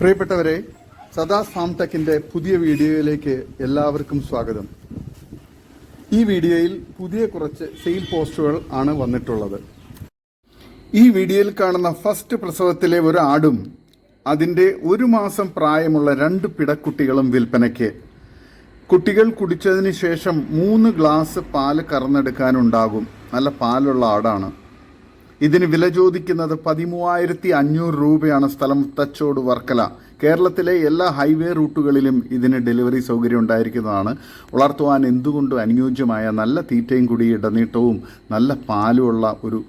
പ്രിയപ്പെട്ടവരെ സദാ ഫാം ടെക്കിന്റെ പുതിയ വീഡിയോയിലേക്ക് എല്ലാവർക്കും സ്വാഗതം. ഈ വീഡിയോയിൽ പുതിയ കുറച്ച് സെയിൽ പോസ്റ്റുകൾ ആണ് വന്നിട്ടുള്ളത്. ഈ വീഡിയോയിൽ കാണുന്ന ഫസ്റ്റ് പ്രസവത്തിലെ ഒരു ആടും അതിന്റെ ഒരു മാസം പ്രായമുള്ള രണ്ട് പിടക്കുട്ടികളും വിൽപ്പനയ്ക്ക്. കുട്ടികൾ കുടിച്ചതിന് ശേഷം മൂന്ന് ഗ്ലാസ് പാൽ കറന്നെടുക്കാനുണ്ടാകും. നല്ല പാലുള്ള ആടാണ്. ഇതിന് വില ചോദിക്കുന്നത് പതിമൂവായിരത്തി അഞ്ഞൂറ് രൂപയാണ് സ്ഥലം തച്ചോട് വർക്കല. കേരളത്തിലെ എല്ലാ ഹൈവേ റൂട്ടുകളിലും ഇതിന് ഡെലിവറി സൗകര്യം ഉണ്ടായിരിക്കുന്നതാണ്. വളർത്തുവാൻ എന്തുകൊണ്ടും അനുയോജ്യമായ നല്ല തീറ്റയും കൂടി ഇടനീട്ടവും നല്ല പാലുമുള്ള ഒരു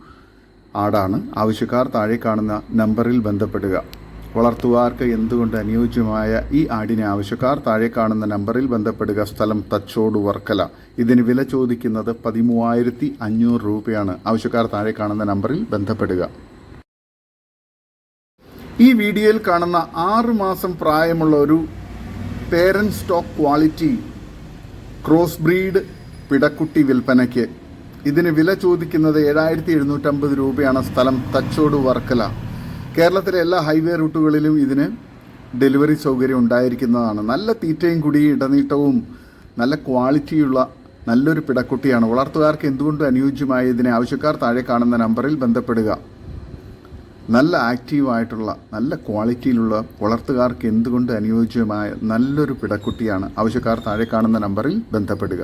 ആടാണ്. ആവശ്യക്കാർ താഴെ കാണുന്ന നമ്പറിൽ ബന്ധപ്പെടുക. വളർത്തുകാർക്ക് എന്തുകൊണ്ട് അനുയോജ്യമായ ഈ ആടിനെ ആവശ്യക്കാർ താഴെ കാണുന്ന നമ്പറിൽ ബന്ധപ്പെടുക സ്ഥലം തച്ചോട് വർക്കല. ഇതിന് വില ചോദിക്കുന്നത് പതിമൂവായിരത്തി അഞ്ഞൂറ് രൂപയാണ്. ആവശ്യക്കാർ താഴെ കാണുന്ന നമ്പറിൽ ബന്ധപ്പെടുക. ഈ വീഡിയോയിൽ കാണുന്ന ആറ് മാസം പ്രായമുള്ള ഒരു parent stock quality cross breed പിടക്കുട്ടി വിൽപ്പനയ്ക്ക്. ഇതിന് വില ചോദിക്കുന്നത് ഏഴായിരത്തി എഴുന്നൂറ്റമ്പത് രൂപയാണ് സ്ഥലം തച്ചോട് വർക്കല. കേരളത്തിലെ എല്ലാ ഹൈവേ റൂട്ടുകളിലും ഇതിന് ഡെലിവറി സൗകര്യം ഉണ്ടായിരിക്കുന്നതാണ്. നല്ല തീറ്റയും കുടി ഇടനീട്ടവും നല്ല ക്വാളിറ്റിയുള്ള നല്ലൊരു പിടക്കുട്ടിയാണ്. വളർത്തുകാർക്ക് എന്തുകൊണ്ടും അനുയോജ്യമായ ഇതിനെ ആവശ്യക്കാർ താഴെ കാണുന്ന നമ്പറിൽ ബന്ധപ്പെടുക. നല്ല ആക്റ്റീവായിട്ടുള്ള നല്ല ക്വാളിറ്റിയിലുള്ള വളർത്തുകാർക്ക് എന്തുകൊണ്ട് അനുയോജ്യമായ നല്ലൊരു പിടക്കുട്ടിയാണ് ആവശ്യക്കാർ താഴെ കാണുന്ന നമ്പറിൽ ബന്ധപ്പെടുക.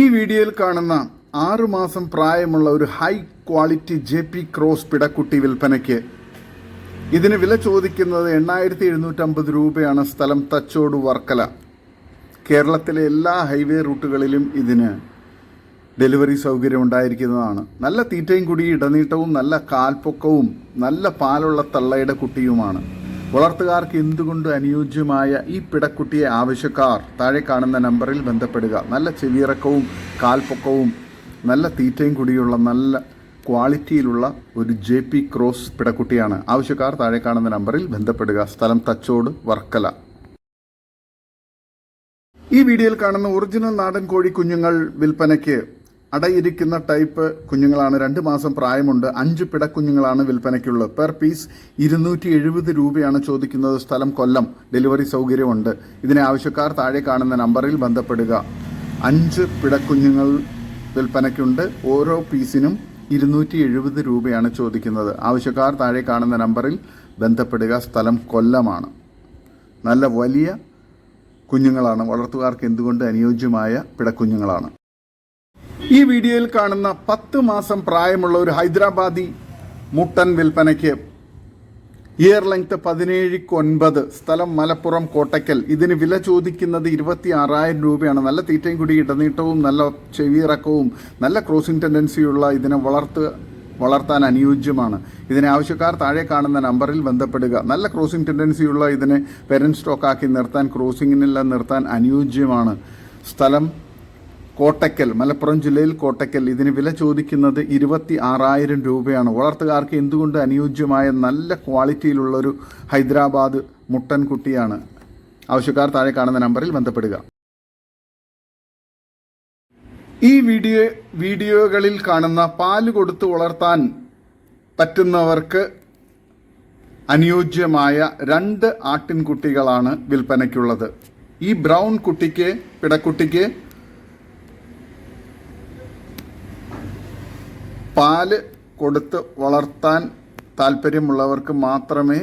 ഈ വീഡിയോയിൽ കാണുന്ന ആറു മാസം പ്രായമുള്ള ഒരു high quality J P cross പിടക്കുട്ടി വിൽപ്പനയ്ക്ക്. ഇതിന് വില ചോദിക്കുന്നത് എണ്ണായിരത്തി എഴുന്നൂറ്റമ്പത് രൂപയാണ് സ്ഥലം തച്ചോട് വർക്കല. കേരളത്തിലെ എല്ലാ ഹൈവേ റൂട്ടുകളിലും ഇതിന് ഡെലിവറി സൗകര്യം ഉണ്ടായിരിക്കുന്നതാണ്. നല്ല തീറ്റയും കുടി ഇടനീട്ടവും നല്ല കാൽപ്പൊക്കവും നല്ല പാലുള്ള തള്ളയുടെ കുട്ടിയുമാണ്. വളർത്തുകാർക്ക് എന്തുകൊണ്ട് അനുയോജ്യമായ ഈ പിടക്കുട്ടിയെ ആവശ്യക്കാർ? താഴെ കാണുന്ന നമ്പറിൽ ബന്ധപ്പെടുക. നല്ല ചെവിയിറക്കവും കാൽപ്പൊക്കവും നല്ല തീറ്റയും കൂടിയുള്ള നല്ല ക്വാളിറ്റിയിലുള്ള ഒരു ജെ പി ക്രോസ് പിടക്കുട്ടിയാണ്. ആവശ്യക്കാർ താഴെ കാണുന്ന നമ്പറിൽ ബന്ധപ്പെടുക. സ്ഥലം തച്ചോട് വർക്കല. ഈ വീഡിയോയിൽ കാണുന്ന ഒറിജിനൽ നാടൻ കോഴി കുഞ്ഞുങ്ങൾ വിൽപ്പനയ്ക്ക് അടയിരിക്കുന്ന ടൈപ്പ് കുഞ്ഞുങ്ങളാണ്. രണ്ട് മാസം പ്രായമുണ്ട്. അഞ്ച് പിടക്കുഞ്ഞുങ്ങളാണ് വിൽപ്പനയ്ക്കുള്ളത്. പെർ പീസ് ഇരുന്നൂറ്റി എഴുപത് രൂപയാണ് ചോദിക്കുന്നത്. സ്ഥലം കൊല്ലം. ഡെലിവറി സൗകര്യമുണ്ട്. ഇതിനെ ആവശ്യക്കാർ താഴെ കാണുന്ന നമ്പറിൽ ബന്ധപ്പെടുക. അഞ്ച് പിടക്കുഞ്ഞുങ്ങൾ വിൽപ്പനയ്ക്കുണ്ട്. ഓരോ പീസിനും ഇരുന്നൂറ്റി എഴുപത് രൂപയാണ് ചോദിക്കുന്നത്. ആവശ്യക്കാർ താഴെ കാണുന്ന നമ്പറിൽ ബന്ധപ്പെടുക സ്ഥലം കൊല്ലമാണ്. നല്ല വലിയ കുഞ്ഞുങ്ങളാണ്. വളർത്തുകാർക്ക് എന്തുകൊണ്ട് അനുയോജ്യമായ പിടക്കുഞ്ഞുങ്ങളാണ്. ഈ വീഡിയോയിൽ കാണുന്ന പത്ത് മാസം പ്രായമുള്ള ഒരു ഹൈദരാബാദി മുട്ടൻ വിൽപ്പനയ്ക്ക് ഇയർ ലെങ്ത് പതിനേഴിക്ക് ഒൻപത് സ്ഥലം മലപ്പുറം കോട്ടയ്ക്കൽ. ഇതിന് വില ചോദിക്കുന്നത് ഇരുപത്തി ആറായിരം രൂപയാണ്. നല്ല തീറ്റയും കൂടി ഇടനീട്ടവും നല്ല ചെവിയിറക്കവും നല്ല ക്രോസിംഗ് ടെൻഡൻസിയുള്ള ഇതിനെ വളർത്ത് വളർത്താൻ അനുയോജ്യമാണ്. ഇതിനെ ആവശ്യക്കാർ താഴെ കാണുന്ന നമ്പറിൽ ബന്ധപ്പെടുക. നല്ല ക്രോസിംഗ് ടെൻഡൻസിയുള്ള ഇതിനെ പെരൻ സ്റ്റോക്കാക്കി നിർത്താൻ ക്രോസിങ്ങിനെല്ലാം നിർത്താൻ അനുയോജ്യമാണ്. സ്ഥലം കോട്ടയ്ക്കൽ മലപ്പുറം ജില്ലയിൽ കോട്ടക്കൽ ഇതിന് വില ചോദിക്കുന്നത് ഇരുപത്തി ആറായിരം രൂപയാണ്. വളർത്തുകാർക്ക് എന്തുകൊണ്ട് അനുയോജ്യമായ നല്ല ക്വാളിറ്റിയിലുള്ളൊരു ഹൈദരാബാദ് മുട്ടൻകുട്ടിയാണ് ആവശ്യക്കാർ താഴെ കാണുന്ന നമ്പറിൽ ബന്ധപ്പെടുക. ഈ വീഡിയോ വീഡിയോകളിൽ കാണുന്ന പാൽ കൊടുത്ത് വളർത്താൻ പറ്റുന്നവർക്ക് അനുയോജ്യമായ രണ്ട് ആട്ടിൻകുട്ടികളാണ് വിൽപ്പനയ്ക്കുള്ളത്. ഈ ബ്രൗൺ കുട്ടിക്ക് പിടക്കുട്ടിക്ക് പാൽ കൊടുത്ത് വളർത്താൻ താല്പര്യമുള്ളവർക്ക് മാത്രമേ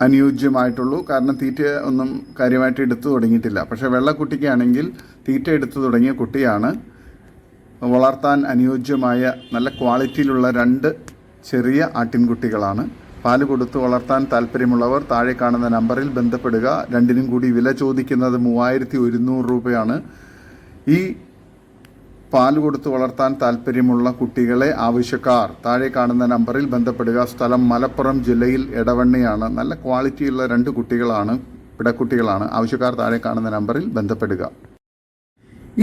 അനുയോജ്യമായിട്ടുള്ളൂ. കാരണം തീറ്റ ഒന്നും കാര്യമായിട്ട് എടുത്തു തുടങ്ങിയിട്ടില്ല. പക്ഷേ വെള്ളക്കുട്ടിക്കാണെങ്കിൽ തീറ്റ എടുത്തു തുടങ്ങിയ കുട്ടിയാണ്. വളർത്താൻ അനുയോജ്യമായ നല്ല ക്വാളിറ്റിയിലുള്ള രണ്ട് ചെറിയ ആട്ടിൻകുട്ടികളാണ്. പാൽ കൊടുത്ത് വളർത്താൻ താല്പര്യമുള്ളവർ താഴെ കാണുന്ന നമ്പറിൽ ബന്ധപ്പെടുക. രണ്ടിനും കൂടി വില ചോദിക്കുന്നത് മൂവായിരത്തി ഒരുന്നൂറ് രൂപയാണ്. ഈ പാൽ കൊടുത്ത് വളർത്താൻ താല്പര്യമുള്ള കുട്ടികളെ ആവശ്യക്കാർ. താഴെ കാണുന്ന നമ്പറിൽ ബന്ധപ്പെടുക. സ്ഥലം മലപ്പുറം ജില്ലയിൽ എടവണ്ണയാണ്. നല്ല ക്വാളിറ്റിയുള്ള രണ്ട് കുട്ടികളാണ് പിടക്കുട്ടികളാണ്. ആവശ്യക്കാർ താഴെ കാണുന്ന നമ്പറിൽ ബന്ധപ്പെടുക.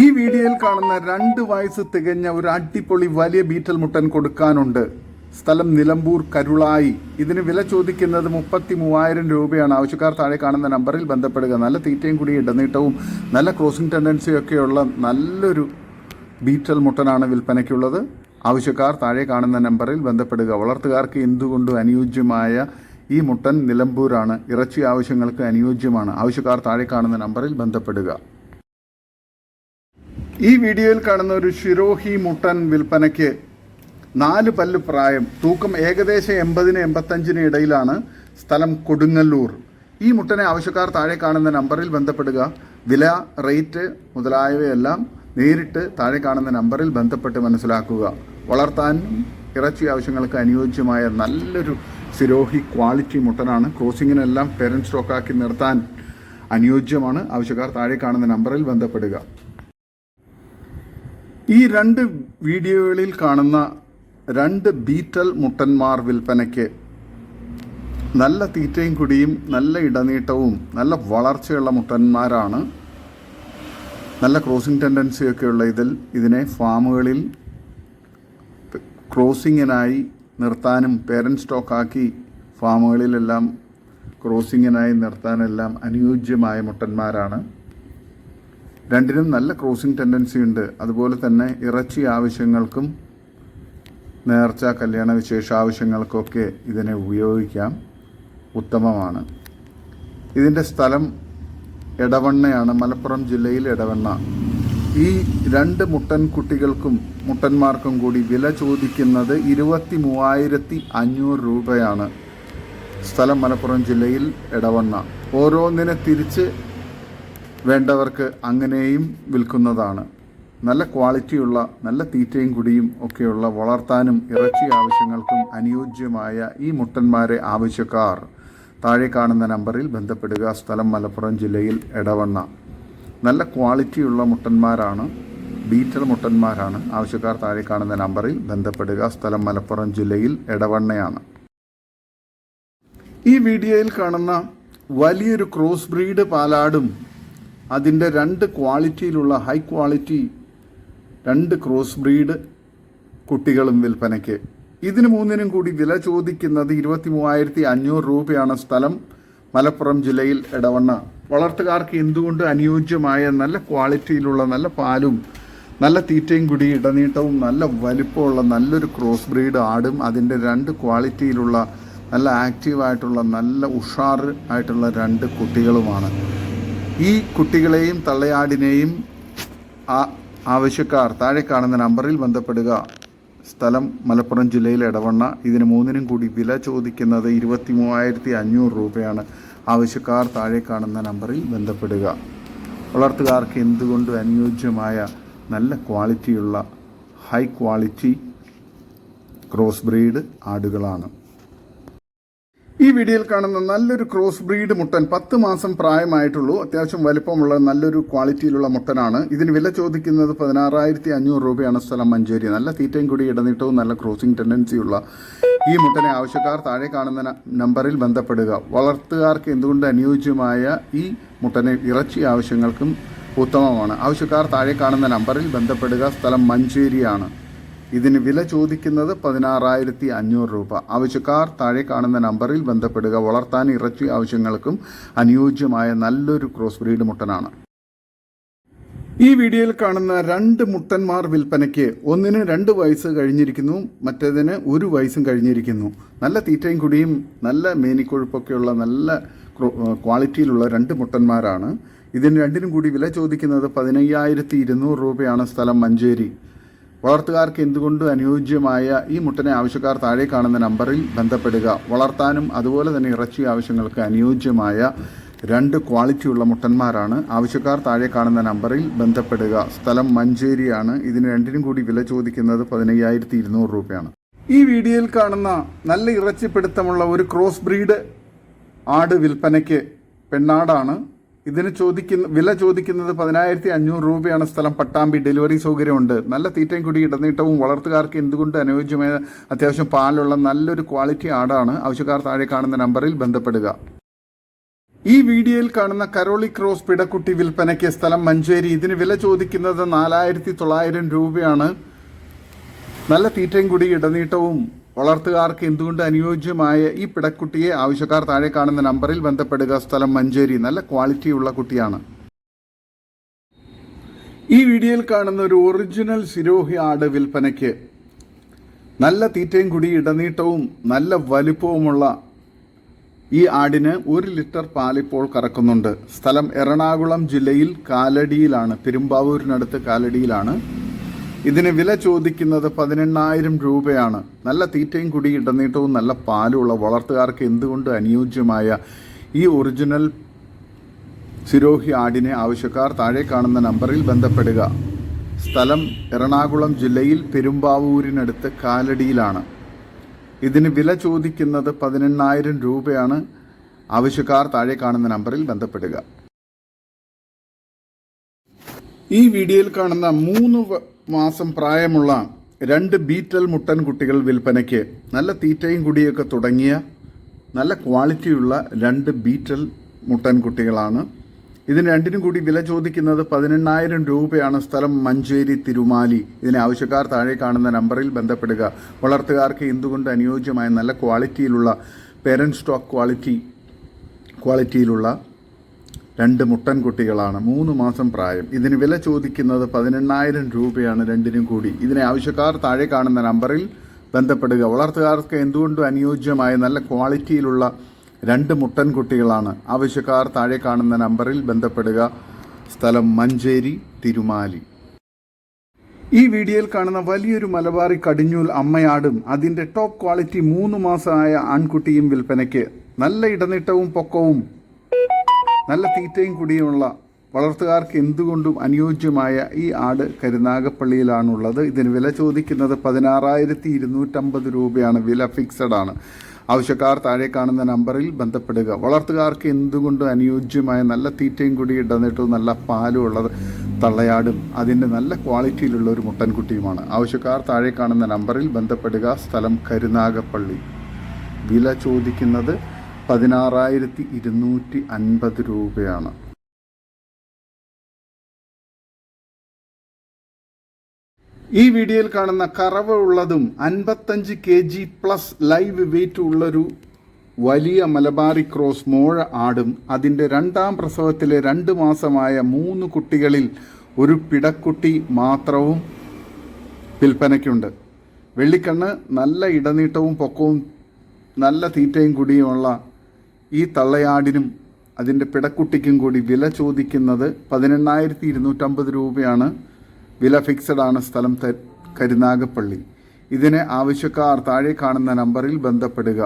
ഈ വീഡിയോയിൽ കാണുന്ന രണ്ട് വയസ്സ് തികഞ്ഞ ഒരു അടിപൊളി വലിയ ബീറ്റൽ മുട്ടൻ കൊടുക്കാനുണ്ട്. സ്ഥലം നിലമ്പൂർ കരുളായി. ഇതിന് വില ചോദിക്കുന്നത് മുപ്പത്തി മൂവായിരം രൂപയാണ്. ആവശ്യക്കാർ താഴെ കാണുന്ന നമ്പറിൽ ബന്ധപ്പെടുക. നല്ല തീറ്റയും കൂടി ഇടനീട്ടവും നല്ല ക്രോസിംഗ് ടെൻഡൻസിയൊക്കെയുള്ള നല്ലൊരു ബീറ്റൽ മുട്ടനാണ് വിൽപ്പനയ്ക്കുള്ളത്. ആവശ്യക്കാർ താഴെ കാണുന്ന നമ്പറിൽ ബന്ധപ്പെടുക. വളർത്തുകാർക്ക് എന്തുകൊണ്ടും അനുയോജ്യമായ ഈ മുട്ടൻ നിലമ്പൂരാണ്? ഇറച്ചി ആവശ്യങ്ങൾക്ക് അനുയോജ്യമാണ്. ആവശ്യക്കാർ താഴെ കാണുന്ന നമ്പറിൽ ബന്ധപ്പെടുക. ഈ വീഡിയോയിൽ കാണുന്ന ഒരു ശിരോഹി മുട്ടൻ വിൽപ്പനയ്ക്ക് നാല് പല്ല് പ്രായം തൂക്കം ഏകദേശം എൺപതിന് എൺപത്തഞ്ചിന് ഇടയിലാണ് സ്ഥലം കൊടുങ്ങല്ലൂർ. ഈ മുട്ടനെ ആവശ്യക്കാർ താഴെ കാണുന്ന നമ്പറിൽ ബന്ധപ്പെടുക. വില റേറ്റ് മുതലായവയെല്ലാം നേരിട്ട് താഴെ കാണുന്ന നമ്പറിൽ ബന്ധപ്പെട്ട് മനസ്സിലാക്കുക. വളർത്താനും ഇറച്ചി ആവശ്യങ്ങൾക്ക് അനുയോജ്യമായ നല്ലൊരു സിരോഹി ക്വാളിറ്റി മുട്ടനാണ്. ക്രോസിങ്ങിനെല്ലാം പെരൻ സ്റ്റോക്കാക്കി നിർത്താൻ അനുയോജ്യമാണ്. ആവശ്യക്കാർ താഴെ കാണുന്ന നമ്പറിൽ ബന്ധപ്പെടുക. ഈ രണ്ട് വീഡിയോകളിൽ കാണുന്ന രണ്ട് ബീറ്റൽ മുട്ടന്മാർ വിൽപ്പനയ്ക്ക് നല്ല തീറ്റയും കുടിയും നല്ല ഇടനീട്ടവും നല്ല വളർച്ചയുള്ള മുട്ടന്മാരാണ് നല്ല ക്രോസിംഗ് ടെൻഡൻസിയൊക്കെയുള്ള ഇതിൽ ഇതിനെ ഫാമുകളിൽ ക്രോസിങ്ങിനായി നിർത്താനും പേരന്റ് സ്റ്റോക്കാക്കി ഫാമുകളിലെല്ലാം ക്രോസിങ്ങിനായി നിർത്താനെല്ലാം അനുയോജ്യമായ മുട്ടന്മാരാണ്. രണ്ടിനും നല്ല ക്രോസിംഗ് ടെൻഡൻസി ഉണ്ട്. അതുപോലെ തന്നെ ഇറച്ചി ആവശ്യങ്ങൾക്കും നേർച്ച കല്യാണ വിശേഷ ആവശ്യങ്ങൾക്കൊക്കെ ഇതിനെ ഉപയോഗിക്കാം. ഉത്തമമാണ്. ഇതിന്റെ സ്ഥലം എടവണ്ണയാണ് മലപ്പുറം ജില്ലയിൽ എടവണ്ണ. ഈ രണ്ട് മുട്ടൻ കുട്ടികൾക്കും മുട്ടന്മാർക്കും കൂടി വില ചോദിക്കുന്നത് ഇരുപത്തി മൂവായിരത്തി അഞ്ഞൂറ് രൂപയാണ്. സ്ഥലം മലപ്പുറം ജില്ലയിൽ എടവണ്ണ. ഓരോന്നിനെ തിരിച്ച് വേണ്ടവർക്ക് അങ്ങനെയും വിൽക്കുന്നതാണ്. നല്ല ക്വാളിറ്റിയുള്ള നല്ല തീറ്റയും കുടിയും ഒക്കെയുള്ള വളർത്താനും ഇറച്ചി ആവശ്യങ്ങൾക്കും അനുയോജ്യമായ ഈ മുട്ടന്മാരെ ആവശ്യക്കാർ. താഴെ കാണുന്ന നമ്പറിൽ ബന്ധപ്പെടുക. സ്ഥലം മലപ്പുറം ജില്ലയിൽ എടവണ്ണ. നല്ല ക്വാളിറ്റിയുള്ള മുട്ടന്മാരാണ്. ബീറ്റൽ മുട്ടന്മാരാണ്. ആവശ്യക്കാർ താഴെ കാണുന്ന നമ്പറിൽ ബന്ധപ്പെടുക. സ്ഥലം മലപ്പുറം ജില്ലയിൽ എടവണ്ണയാണ്. ഈ വീഡിയോയിൽ കാണുന്ന വലിയൊരു ക്രോസ് ബ്രീഡ് പാലാടും അതിന്റെ രണ്ട് ക്വാളിറ്റിയിലുള്ള ഹൈ ക്വാളിറ്റി രണ്ട് ക്രോസ് ബ്രീഡ് കുട്ടികളും വിൽപ്പനയ്ക്ക് ഇതിന് മൂന്നിനും കൂടി വില ചോദിക്കുന്നത് ഇരുപത്തി മൂവായിരത്തി അഞ്ഞൂറ് രൂപയാണ് സ്ഥലം. മലപ്പുറം ജില്ലയിൽ ഇടവണ്ണ വളർത്തുകാർക്ക് എന്തുകൊണ്ട് അനുയോജ്യമായ നല്ല ക്വാളിറ്റിയിലുള്ള നല്ല പാലും നല്ല തീറ്റയും കൂടി ഇടനീട്ടവും നല്ല വലിപ്പമുള്ള നല്ലൊരു ക്രോസ് ബ്രീഡ് ആടും അതിന്റെ രണ്ട് ക്വാളിറ്റിയിലുള്ള നല്ല ആക്റ്റീവായിട്ടുള്ള നല്ല ഉഷാർ ആയിട്ടുള്ള രണ്ട് കുട്ടികളുമാണ്. ഈ കുട്ടികളെയും തള്ളയാടിനെയും ആവശ്യക്കാർ താഴെ കാണുന്ന നമ്പറിൽ ബന്ധപ്പെടുക. സ്ഥലം മലപ്പുറം ജില്ലയിൽ ഇടവണ്ണ ഇതിന് മൂന്നിനും കൂടി വില ചോദിക്കുന്നത് ഇരുപത്തി മൂവായിരത്തി അഞ്ഞൂറ് രൂപയാണ്. ആവശ്യക്കാർ താഴെ കാണുന്ന നമ്പറിൽ ബന്ധപ്പെടുക. വളർത്തുകാർക്ക് എന്തുകൊണ്ടും അനുയോജ്യമായ നല്ല ക്വാളിറ്റിയുള്ള ഹൈ ക്വാളിറ്റി ക്രോസ് ബ്രീഡ് ആടുകളാണ്? ഈ വീഡിയോയിൽ കാണുന്ന നല്ലൊരു ക്രോസ് ബ്രീഡ് മുട്ടൻ പത്ത് മാസം പ്രായമായിട്ടുള്ളൂ. അത്യാവശ്യം വലിപ്പമുള്ള നല്ലൊരു ക്വാളിറ്റിയിലുള്ള മുട്ടനാണ്. ഇതിന് വില ചോദിക്കുന്നത് പതിനാറായിരത്തി അഞ്ഞൂറ് രൂപയാണ് സ്ഥലം മഞ്ചേരി. നല്ല തീറ്റയും കൂടി ഇടനീട്ടവും നല്ല ക്രോസിംഗ് ടെൻഡൻസിയുള്ള ഈ മുട്ടനെ ആവശ്യക്കാർ താഴെ കാണുന്ന നമ്പറിൽ ബന്ധപ്പെടുക. വളർത്തുകാർക്ക് എന്തുകൊണ്ട് അനുയോജ്യമായ ഈ മുട്ടനെ ഇറച്ചി ആവശ്യങ്ങൾക്കും ഉത്തമമാണ്. ആവശ്യക്കാർ താഴെ കാണുന്ന നമ്പറിൽ ബന്ധപ്പെടുക സ്ഥലം മഞ്ചേരിയാണ്. ഇതിന് വില ചോദിക്കുന്നത് പതിനാറായിരത്തി അഞ്ഞൂറ് രൂപ. ആവശ്യക്കാർ താഴെ കാണുന്ന നമ്പറിൽ ബന്ധപ്പെടുക. വളർത്താൻ ഇറച്ചി ആവശ്യങ്ങൾക്കും അനുയോജ്യമായ നല്ലൊരു ക്രോസ് ബ്രീഡ് മുട്ടനാണ്. ഈ വീഡിയോയിൽ കാണുന്ന രണ്ട് മുട്ടന്മാർ വിൽപ്പനയ്ക്ക് ഒന്നിന് രണ്ട് വയസ്സ് കഴിഞ്ഞിരിക്കുന്നു മറ്റേതിന് ഒരു വയസ്സും കഴിഞ്ഞിരിക്കുന്നു. നല്ല തീറ്റയും കുടിയും നല്ല മേനിക്കൊഴുപ്പൊക്കെയുള്ള നല്ല ക്വാളിറ്റിയിലുള്ള രണ്ട് മുട്ടന്മാരാണ്. ഇതിന് രണ്ടിനും കൂടി വില ചോദിക്കുന്നത് പതിനയ്യായിരത്തി ഇരുന്നൂറ് രൂപയാണ് സ്ഥലം മഞ്ചേരി. വളർത്തുകാർക്ക് എന്തുകൊണ്ട് അനുയോജ്യമായ ഈ മുട്ടനെ ആവശ്യക്കാർ താഴെ കാണുന്ന നമ്പറിൽ ബന്ധപ്പെടുക? വളർത്താനും അതുപോലെ തന്നെ ഇറച്ചി ആവശ്യങ്ങൾക്ക് അനുയോജ്യമായ രണ്ട് ക്വാളിറ്റിയുള്ള മുട്ടന്മാരാണ്. ആവശ്യക്കാർ താഴെ കാണുന്ന നമ്പറിൽ ബന്ധപ്പെടുക. സ്ഥലം മഞ്ചേരിയാണ്. ഇതിന് രണ്ടിനും കൂടി വില ചോദിക്കുന്നത് പതിനയ്യായിരത്തി ഇരുന്നൂറ് രൂപയാണ്. ഈ വീഡിയോയിൽ കാണുന്ന നല്ല ഇറച്ചിപ്പിടുത്തമുള്ള ഒരു ക്രോസ് ബ്രീഡ് ആട് വിൽപ്പനയ്ക്ക് പെണ്ണാടാണ്. ഇതിന് ചോദിക്കുന്ന വില ചോദിക്കുന്നത് പതിനായിരത്തി അഞ്ഞൂറ് രൂപയാണ് സ്ഥലം. പട്ടാമ്പി ഡെലിവറി സൗകര്യമുണ്ട്. നല്ല തീറ്റയും കൂടി ഇടനീട്ടവും വളർത്തുകാർക്ക് എന്തുകൊണ്ട് അനുയോജ്യമായ അത്യാവശ്യം പാലുള്ള നല്ലൊരു ക്വാളിറ്റി ആടാണ്? ആവശ്യക്കാർ താഴെ കാണുന്ന നമ്പറിൽ ബന്ധപ്പെടുക. ഈ വീഡിയോയിൽ കാണുന്ന കരോളി ക്രോസ് പിടക്കുട്ടി വിൽപ്പനയ്ക്ക് സ്ഥലം മഞ്ചേരി. ഇതിന് വില ചോദിക്കുന്നത് നാലായിരത്തി തൊള്ളായിരം രൂപയാണ്. നല്ല തീറ്റയും കുടി ഇടനീട്ടവും വളർത്തുകാർക്ക് എന്തുകൊണ്ട് അനുയോജ്യമായ ഈ പിടക്കുട്ടിയെ ആവശ്യക്കാർ താഴെ കാണുന്ന നമ്പറിൽ ബന്ധപ്പെടുക? സ്ഥലം മഞ്ചേരി. നല്ല ക്വാളിറ്റിയുള്ള കുട്ടിയാണ്. ഈ വീഡിയോയിൽ കാണുന്ന ഒരു ഒറിജിനൽ സിരോഹി ആട് വിൽപ്പനയ്ക്ക് നല്ല തീറ്റയും കുടി ഇടനീട്ടവും നല്ല വലിപ്പവുമുള്ള ഈ ആടിന് ഒരു ലിറ്റർ പാലിപ്പോൾ കറക്കുന്നുണ്ട്. സ്ഥലം എറണാകുളം ജില്ലയിൽ കാലടിയിലാണ്. പെരുമ്പാവൂരിനടുത്ത് കാലടിയിലാണ്. ഇതിന് വില ചോദിക്കുന്നത് പതിനെണ്ണായിരം രൂപയാണ്. നല്ല തീറ്റയും കുടി ഇടനീട്ടവും നല്ല പാലുമുള്ള വളർത്തുകാർക്ക് എന്തുകൊണ്ട് അനുയോജ്യമായ ഈ ഒറിജിനൽ സിരോഹി ആടിനെ ആവശ്യക്കാർ താഴെ കാണുന്ന നമ്പറിൽ ബന്ധപ്പെടുക. സ്ഥലം എറണാകുളം ജില്ലയിൽ പെരുമ്പാവൂരിനടുത്ത് കാലടിയിലാണ്. ഇതിന് വില ചോദിക്കുന്നത് പതിനെണ്ണായിരം രൂപയാണ്. ആവശ്യക്കാർ താഴെ കാണുന്ന നമ്പറിൽ ബന്ധപ്പെടുക. ഈ വീഡിയോയിൽ കാണുന്ന മൂന്ന് മാസം പ്രായമുള്ള രണ്ട് ബീറ്റൽ മുട്ടൻ കുട്ടികൾ വിൽപ്പനയ്ക്ക് നല്ല തീറ്റയും കുടിയൊക്കെ തുടങ്ങിയ നല്ല ക്വാളിറ്റിയുള്ള രണ്ട് ബീറ്റൽ മുട്ടൻ കുട്ടികളാണ്. ഇതിന് രണ്ടിനും കൂടി വില ചോദിക്കുന്നത് പതിനെണ്ണായിരം രൂപയാണ്. സ്ഥലം മഞ്ചേരി തിരുമാലി. ഇതിന് ആവശ്യക്കാർ താഴെ കാണുന്ന നമ്പറിൽ ബന്ധപ്പെടുക. വളർത്തുകാർക്ക് എന്തുകൊണ്ട് അനുയോജ്യമായ നല്ല ക്വാളിറ്റിയിലുള്ള പേരന്റ് സ്റ്റോക്ക് ക്വാളിറ്റി ക്വാളിറ്റിയിലുള്ള രണ്ട് മുട്ടൻകുട്ടികളാണ് മൂന്ന് മാസം പ്രായം. ഇതിന് വില ചോദിക്കുന്നത് പതിനെണ്ണായിരം രൂപയാണ് രണ്ടിനും കൂടി. ഇതിനെ ആവശ്യക്കാർ താഴെ കാണുന്ന നമ്പറിൽ ബന്ധപ്പെടുക. വളർത്തുകാർക്ക് എന്തുകൊണ്ടും അനുയോജ്യമായ നല്ല ക്വാളിറ്റിയിലുള്ള രണ്ട് മുട്ടൻകുട്ടികളാണ് ആവശ്യക്കാർ താഴെ കാണുന്ന നമ്പറിൽ ബന്ധപ്പെടുക. സ്ഥലം മഞ്ചേരി തിരുമാലി. ഈ വീഡിയോയിൽ കാണുന്ന വലിയൊരു മലബാറി കടിഞ്ഞൂൽ അമ്മയാടും അതിന്റെ ടോപ്പ് ക്വാളിറ്റി മൂന്ന് മാസമായ ആൺകുട്ടിയും വിൽപ്പനയ്ക്ക് നല്ല ഇടനീട്ടവും പൊക്കവും നല്ല തീറ്റയും കുടിയുമുള്ള വളർത്തുകാർക്ക് എന്തുകൊണ്ടും അനുയോജ്യമായ ഈ ആട് കരുനാഗപ്പള്ളിയിലാണുള്ളത്. ഇതിന് വില ചോദിക്കുന്നത് പതിനാറായിരത്തി ഇരുന്നൂറ്റമ്പത് രൂപയാണ്. വില ഫിക്സഡ് ആണ്. ആവശ്യക്കാർ താഴെ കാണുന്ന നമ്പറിൽ ബന്ധപ്പെടുക. വളർത്തുകാർക്ക് എന്തുകൊണ്ടും അനുയോജ്യമായ നല്ല തീറ്റയും കൂടി ഇടന്നിട്ടും നല്ല പാലും ഉള്ളത് തള്ളയാടും. അതിന്റെ നല്ല ക്വാളിറ്റിയിലുള്ള ഒരു മുട്ടൻകുട്ടിയുമാണ്. ആവശ്യക്കാർ താഴെ കാണുന്ന നമ്പറിൽ ബന്ധപ്പെടുക. സ്ഥലം കരുനാഗപ്പള്ളി. വില ചോദിക്കുന്നത് പതിനാറായിരത്തി ഇരുന്നൂറ്റി അൻപത് രൂപയാണ്. ഈ വീഡിയോയിൽ കാണുന്ന കറവ് ഉള്ളതും അൻപത്തഞ്ച് K G plus live weight ഉള്ളൊരു വലിയ മലബാറി ക്രോസ് മോഴ ആടും അതിന്റെ രണ്ടാം പ്രസവത്തിലെ രണ്ട് മാസമായ മൂന്ന് കുട്ടികളിൽ ഒരു പിടക്കുട്ടി മാത്രവും വിൽപ്പനയ്ക്കുണ്ട്. വെള്ളിക്കണ്ണ് നല്ല ഇടനീട്ടവും പൊക്കവും നല്ല തീറ്റയും കുടിയുമുള്ള ഈ തള്ളയാടിനും അതിന്റെ പിടക്കുട്ടിക്കും കൂടി വില ചോദിക്കുന്നത് പതിനെണ്ണായിരത്തി ഇരുന്നൂറ്റമ്പത് രൂപയാണ്. വില ഫിക്സഡ് ആണ് സ്ഥലം കരുനാഗപ്പള്ളി. ഇതിന് ആവശ്യക്കാർ താഴെ കാണുന്ന നമ്പറിൽ ബന്ധപ്പെടുക.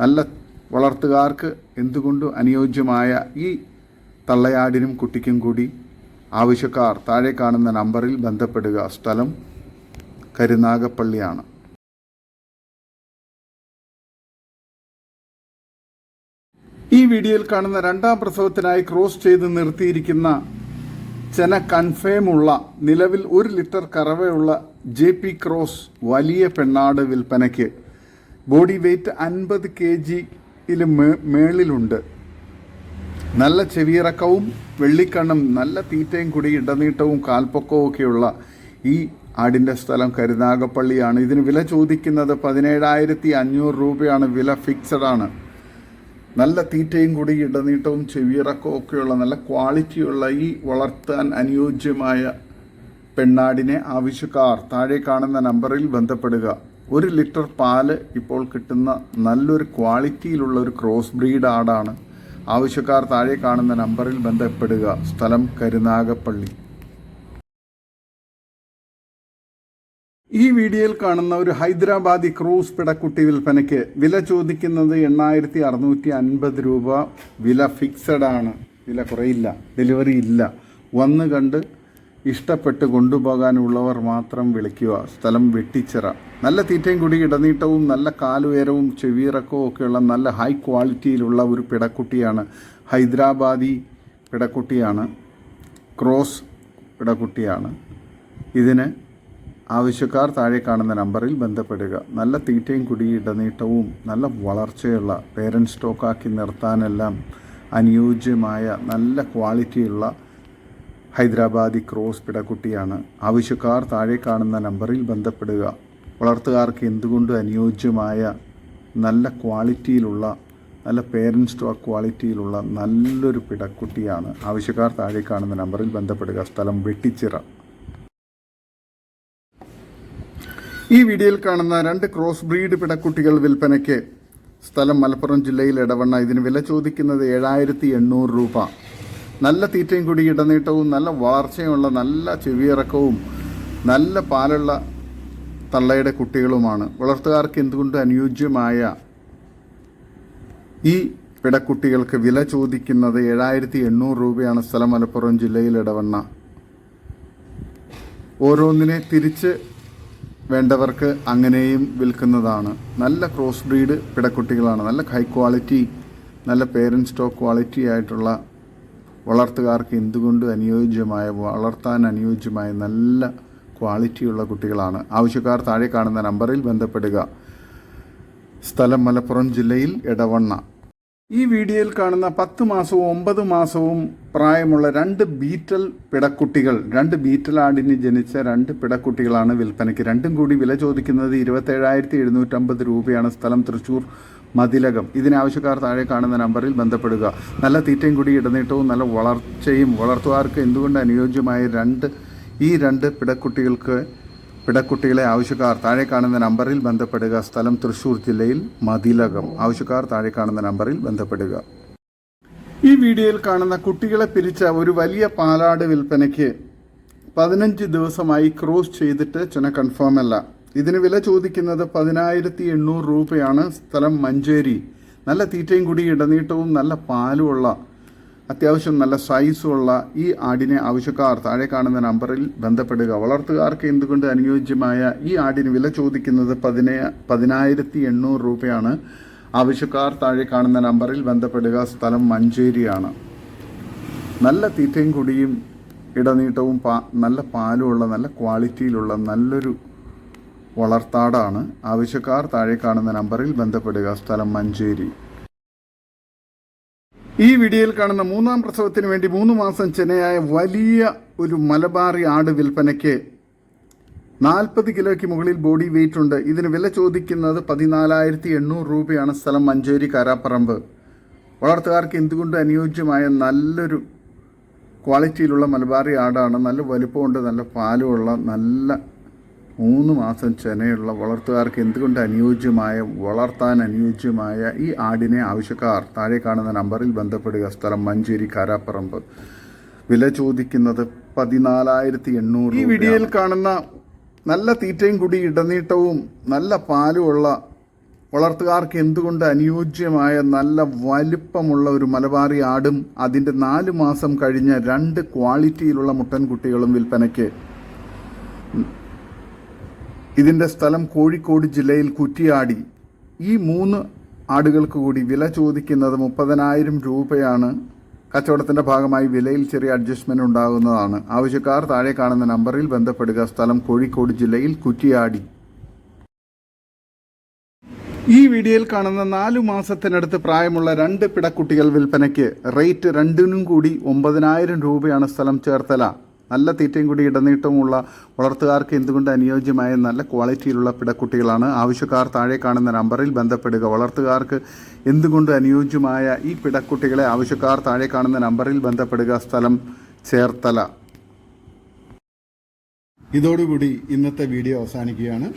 നല്ല വളർത്തുകാർക്ക് എന്തുകൊണ്ടും അനുയോജ്യമായ ഈ തള്ളയാടിനും കുട്ടിക്കും കൂടി ആവശ്യക്കാർ താഴെ കാണുന്ന നമ്പറിൽ ബന്ധപ്പെടുക. സ്ഥലം കരുനാഗപ്പള്ളിയാണ്. ഈ വീഡിയോയിൽ കാണുന്ന രണ്ടാം പ്രസവത്തിനായി ക്രോസ് ചെയ്ത് നിർത്തിയിരിക്കുന്ന ചെന കൺഫേമുള്ള നിലവിൽ ഒരു ലിറ്റർ കറവയുള്ള ജെ പി ക്രോസ് വലിയ പെണ്ണാട് വിൽപ്പനയ്ക്ക് ബോഡി വെയ്റ്റ് അൻപത് കെ ജിയിൽ മേളിലുണ്ട്. നല്ല ചെവിയിറക്കവും വെള്ളിക്കണ്ണും നല്ല തീറ്റയും കൂടി ഇടനീട്ടവും കാൽപ്പൊക്കവും ഒക്കെയുള്ള ഈ ആടിന്റെ സ്ഥലം കരുനാഗപ്പള്ളിയാണ്. ഇതിന് വില ചോദിക്കുന്നത് പതിനേഴായിരത്തി അഞ്ഞൂറ് രൂപയാണ്. വില ഫിക്സഡ് ആണ്. നല്ല തീറ്റയും കൂടി ഇടനീട്ടവും ചെവിയിറക്കവും ഒക്കെയുള്ള നല്ല ക്വാളിറ്റിയുള്ള ഈ വളർത്താൻ അനുയോജ്യമായ പെണ്ണാടിനെ ആവശ്യക്കാർ താഴെ കാണുന്ന നമ്പറിൽ ബന്ധപ്പെടുക. ഒരു ലിറ്റർ പാൽ ഇപ്പോൾ കിട്ടുന്ന നല്ലൊരു ക്വാളിറ്റിയിലുള്ള ഒരു ക്രോസ് ബ്രീഡ് ആടാണ്. ആവശ്യക്കാർ താഴെ കാണുന്ന നമ്പറിൽ ബന്ധപ്പെടുക. സ്ഥലം കരുനാഗപ്പള്ളി. ഈ വീഡിയോയിൽ കാണുന്ന ഒരു ഹൈദരാബാദി ക്രൂസ് പിടക്കുട്ടി വിൽപ്പനയ്ക്ക് വില ചോദിക്കുന്നത് എണ്ണായിരത്തി അറുന്നൂറ്റി അൻപത് രൂപ. വില ഫിക്സഡ് ആണ്. വില കുറയില്ല. ഡെലിവറി ഇല്ല. വന്ന് കണ്ട് ഇഷ്ടപ്പെട്ട് കൊണ്ടുപോകാനുള്ളവർ മാത്രം വിളിക്കുക. സ്ഥലം വെട്ടിച്ചിറ. നല്ല തീറ്റയും കൂടി ഇടനീട്ടവും നല്ല കാലുയരവും ചെവിയിറക്കവും ഒക്കെയുള്ള നല്ല ഹൈ ക്വാളിറ്റിയിലുള്ള ഒരു പിടക്കുട്ടിയാണ് ഹൈദരാബാദി പിടക്കുട്ടിയാണ്. ക്രോസ് പിടക്കുട്ടിയാണ്. ഇതിന് ആവശ്യക്കാർ താഴെ കാണുന്ന നമ്പറിൽ ബന്ധപ്പെടുക. നല്ല തീറ്റയും കുടി ഇടനീട്ടവും നല്ല വളർച്ചയുള്ള പേരന്റ് സ്റ്റോക്കാക്കി നിർത്താനെല്ലാം അനുയോജ്യമായ നല്ല ക്വാളിറ്റിയുള്ള ഹൈദരാബാദി ക്രോസ് പിടക്കുട്ടിയാണ്. ആവശ്യക്കാർ താഴെ കാണുന്ന നമ്പറിൽ ബന്ധപ്പെടുക. വളർത്തുകാർക്ക് എന്തുകൊണ്ടും അനുയോജ്യമായ നല്ല ക്വാളിറ്റിയിലുള്ള നല്ല പേരന്റ് സ്റ്റോക്ക് ക്വാളിറ്റിയിലുള്ള നല്ലൊരു പിടക്കുട്ടിയാണ് ആവശ്യക്കാർ താഴെ കാണുന്ന നമ്പറിൽ ബന്ധപ്പെടുക. സ്ഥലം വെട്ടിച്ചിറ. ഈ വീഡിയോയിൽ കാണുന്ന രണ്ട് ക്രോസ് ബ്രീഡ് പിടക്കുട്ടികൾ വിൽപ്പനയ്ക്ക്. സ്ഥലം മലപ്പുറം ജില്ലയിൽ ഇടവണ്ണ ഇതിന് വില ചോദിക്കുന്നത് ഏഴായിരത്തി എണ്ണൂറ് രൂപ. നല്ല തീറ്റയും കൂടി ഇടനീട്ടവും നല്ല വളർച്ചയുമുള്ള നല്ല ചെവിയിറക്കവും നല്ല പാലുള്ള തള്ളയുടെ കുട്ടികളുമാണ്. വളർത്തുകാർക്ക് എന്തുകൊണ്ട് അനുയോജ്യമായ ഈ പിടക്കുട്ടികൾക്ക് വില ചോദിക്കുന്നത് ഏഴായിരത്തി എണ്ണൂറ് രൂപയാണ് സ്ഥലം മലപ്പുറം ജില്ലയിൽ ഇടവണ്ണ ഓരോന്നിനെ തിരിച്ച് വേണ്ടവർക്ക് അങ്ങനെയും വിൽക്കുന്നതാണ്. നല്ല ക്രോസ് ബ്രീഡ് പിടക്കുട്ടികളാണ്. നല്ല ഹൈ ക്വാളിറ്റി നല്ല പേരന്റ് സ്റ്റോക്ക് ക്വാളിറ്റി ആയിട്ടുള്ള വളർത്തുകാർക്ക് എന്തുകൊണ്ട് അനുയോജ്യമായ വളർത്താൻ അനുയോജ്യമായ നല്ല ക്വാളിറ്റിയുള്ള കുട്ടികളാണ്. ആവശ്യക്കാർ താഴെ കാണുന്ന നമ്പറിൽ ബന്ധപ്പെടുക. സ്ഥലം മലപ്പുറം ജില്ലയിൽ ഇടവണ്ണ ഈ വീഡിയോയിൽ കാണുന്ന പത്ത് മാസവും ഒമ്പത് മാസവും പ്രായമുള്ള രണ്ട് ബീറ്റൽ പിടക്കുട്ടികൾ രണ്ട് ബീറ്റൽ ആടിന് ജനിച്ച രണ്ട് പിടക്കുട്ടികളാണ് വിൽപ്പനയ്ക്ക്. രണ്ടും കൂടി വില ചോദിക്കുന്നത് ഇരുപത്തേഴായിരത്തി എഴുന്നൂറ്റമ്പത് രൂപയാണ് സ്ഥലം തൃശ്ശൂർ മതിലകം. ഇതിനാവശ്യക്കാർ താഴെ കാണുന്ന നമ്പറിൽ ബന്ധപ്പെടുക. നല്ല തീറ്റയും കൂടി ഇടനീട്ടവും നല്ല വളർച്ചയും വളർത്തുകാർക്ക് എന്തുകൊണ്ട് അനുയോജ്യമായ രണ്ട് ഈ രണ്ട് പിടക്കുട്ടികൾക്ക് പിടക്കുട്ടികളെ ആവശ്യക്കാർ താഴെ കാണുന്ന നമ്പറിൽ ബന്ധപ്പെടുക. സ്ഥലം തൃശൂർ ജില്ലയിൽ മതിലകം. ആവശ്യക്കാർ താഴെ കാണുന്ന നമ്പറിൽ ബന്ധപ്പെടുക. ഈ വീഡിയോയിൽ കാണുന്ന കുട്ടികളെ പിരിച്ച ഒരു വലിയ പാലാട് വിൽപ്പനയ്ക്ക് പതിനഞ്ച് ദിവസമായി ക്രോസ് ചെയ്തിട്ട് ചുന കൺഫേം അല്ല. ഇതിന് വില ചോദിക്കുന്നത് പതിനായിരത്തി എണ്ണൂറ് രൂപയാണ്. സ്ഥലം മഞ്ചേരി. നല്ല തീറ്റയും കൂടി ഇടനീട്ടവും നല്ല പാലുമുള്ള അത്യാവശ്യം നല്ല സൈസുള്ള ഈ ആടിനെ ആവശ്യക്കാർ താഴെ കാണുന്ന നമ്പറിൽ ബന്ധപ്പെടുക. വളർത്തുകാർക്ക് എന്തുകൊണ്ട് അനുയോജ്യമായ ഈ ആടിന് വില ചോദിക്കുന്നത് പതിനേ പതിനായിരത്തി എണ്ണൂറ് രൂപയാണ്. ആവശ്യക്കാർ താഴെ കാണുന്ന നമ്പറിൽ ബന്ധപ്പെടുക. സ്ഥലം മഞ്ചേരിയാണ്. നല്ല തീറ്റയും കുടിയും ഇടനീട്ടവും പാ നല്ല പാലുമുള്ള നല്ല ക്വാളിറ്റിയിലുള്ള നല്ലൊരു വളർത്താടാണ്. ആവശ്യക്കാർ താഴെ കാണുന്ന നമ്പറിൽ ബന്ധപ്പെടുക. സ്ഥലം മഞ്ചേരി. ഈ വീഡിയോയിൽ കാണുന്ന മൂന്നാം പ്രസവത്തിന് വേണ്ടി മൂന്ന് മാസം ചെനയായ വലിയ ഒരു മലബാറി ആട് വിൽപ്പനയ്ക്ക് നാൽപ്പത് കിലോയ്ക്ക് മുകളിൽ ബോഡി വെയിറ്റ് ഉണ്ട്. ഇതിന് വില ചോദിക്കുന്നത് പതിനാലായിരത്തി എണ്ണൂറ് രൂപയാണ് സ്ഥലം മഞ്ചേരി കാരാപ്പറമ്പ്. വളർത്തുകാർക്ക് എന്തുകൊണ്ട് അനുയോജ്യമായ നല്ലൊരു ക്വാളിറ്റിയിലുള്ള മലബാറി ആടാണ് നല്ല വലുപ്പമുണ്ട് നല്ല പാലുമുള്ള നല്ല മൂന്ന് മാസം ചെനയുള്ള വളർത്തുകാർക്ക് എന്തുകൊണ്ട് അനുയോജ്യമായ വളർത്താൻ അനുയോജ്യമായ ഈ ആടിനെ ആവശ്യക്കാർ താഴെ കാണുന്ന നമ്പറിൽ ബന്ധപ്പെടുക? സ്ഥലം മഞ്ചേരി കാരാപ്പറമ്പ്. വില ചോദിക്കുന്നത് പതിനാലായിരത്തി എണ്ണൂറ് ഈ വീഡിയോയിൽ കാണുന്ന നല്ല തീറ്റയും കൂടി ഇടനീട്ടവും നല്ല പാലുമുള്ള വളർത്തുകാർക്ക് എന്തുകൊണ്ട് അനുയോജ്യമായ നല്ല വലിപ്പമുള്ള ഒരു മലബാറി ആടും അതിന്റെ നാല് മാസം കഴിഞ്ഞ രണ്ട് ക്വാളിറ്റിയിലുള്ള മുട്ടൻകുട്ടികളും വിൽപ്പനയ്ക്ക് ഇതിന്റെ സ്ഥലം കോഴിക്കോട് ജില്ലയിൽ കുറ്റിയാടി. ഈ മൂന്ന് ആടുകൾക്ക് കൂടി വില ചോദിക്കുന്നത് മുപ്പതിനായിരം രൂപയാണ്. കച്ചവടത്തിന്റെ ഭാഗമായി വിലയിൽ ചെറിയ അഡ്ജസ്റ്റ്മെന്റ് ഉണ്ടാകുന്നതാണ്. ആവശ്യക്കാർ താഴെ കാണുന്ന നമ്പറിൽ ബന്ധപ്പെടുക. സ്ഥലം കോഴിക്കോട് ജില്ലയിൽ കുറ്റിയാടി. ഈ വീഡിയോയിൽ കാണുന്ന നാലു മാസത്തിനടുത്ത് പ്രായമുള്ള രണ്ട് പിടക്കുട്ടികൾ വിൽപ്പനയ്ക്ക് റേറ്റ് രണ്ടിനും കൂടി ഒമ്പതിനായിരം രൂപയാണ് സ്ഥലം ചേർത്തല. നല്ല തീറ്റയും കൂടി ഇടനീട്ടമുള്ള വളർത്തുകാർക്ക് എന്തുകൊണ്ട് അനുയോജ്യമായ നല്ല ക്വാളിറ്റിയിലുള്ള പിടക്കുട്ടികളാണ്? ആവശ്യക്കാർ താഴെ കാണുന്ന നമ്പറിൽ ബന്ധപ്പെടുക. വളർത്തുകാർക്ക് എന്തുകൊണ്ട് അനുയോജ്യമായ ഈ പിടക്കുട്ടികളെ ആവശ്യക്കാർ താഴെ കാണുന്ന നമ്പറിൽ ബന്ധപ്പെടുക? സ്ഥലം ചേർത്തല. ഇതോടുകൂടി ഇന്നത്തെ വീഡിയോ അവസാനിക്കുകയാണ്.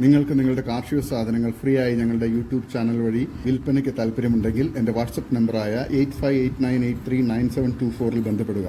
നിങ്ങൾക്ക് നിങ്ങളുടെ കാർഷിക സാധനങ്ങൾ ഫ്രീ ആയി ഞങ്ങളുടെ യൂട്യൂബ് ചാനൽ വഴി വിൽപ്പനയ്ക്ക് താല്പര്യമുണ്ടെങ്കിൽ എന്റെ വാട്സപ്പ് നമ്പറായ eight five eight nine eight three nine seven two ഫോറിൽ ബന്ധപ്പെടുക.